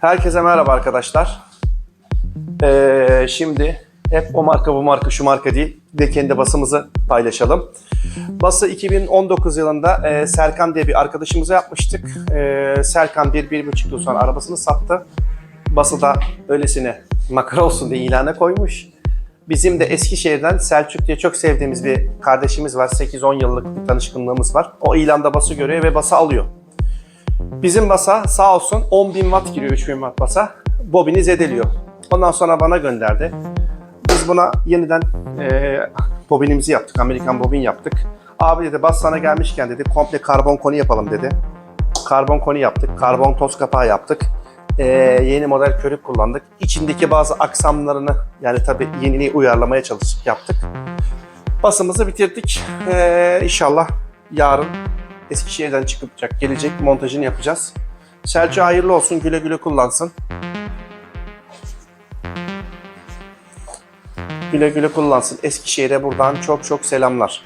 Herkese merhaba arkadaşlar. Ee, şimdi hep o marka bu marka şu marka değil de kendi basımızı paylaşalım. Bası 2019 yılında e, Serkan diye bir arkadaşımıza yapmıştık. E, Serkan bir, bir buçuk yıl sonra arabasını sattı. Bası da öylesine makara olsun diye ilana koymuş. Bizim de Eskişehir'den Selçuk diye çok sevdiğimiz bir kardeşimiz var. 8-10 yıllık bir tanışkınlığımız var. O ilanda bası görüyor ve bası alıyor. Bizim basa sağ olsun 10.000 watt giriyor 3000 watt basa. Bobini zedeliyor. Ondan sonra bana gönderdi. Biz buna yeniden eee bobinimizi yaptık. Amerikan bobin yaptık. Abi dedi bas sana gelmişken dedi komple karbon koni yapalım dedi. Karbon koni yaptık. Karbon toz kapağı yaptık. Eee, yeni model körük kullandık. İçindeki bazı aksamlarını yani tabii yeniliği uyarlamaya çalıştık yaptık. Basımızı bitirdik. Eee inşallah yarın Eskişehir'den çıkacak, gelecek montajını yapacağız. Selçuk hayırlı olsun, güle güle kullansın. Güle güle kullansın. Eskişehir'e buradan çok çok selamlar.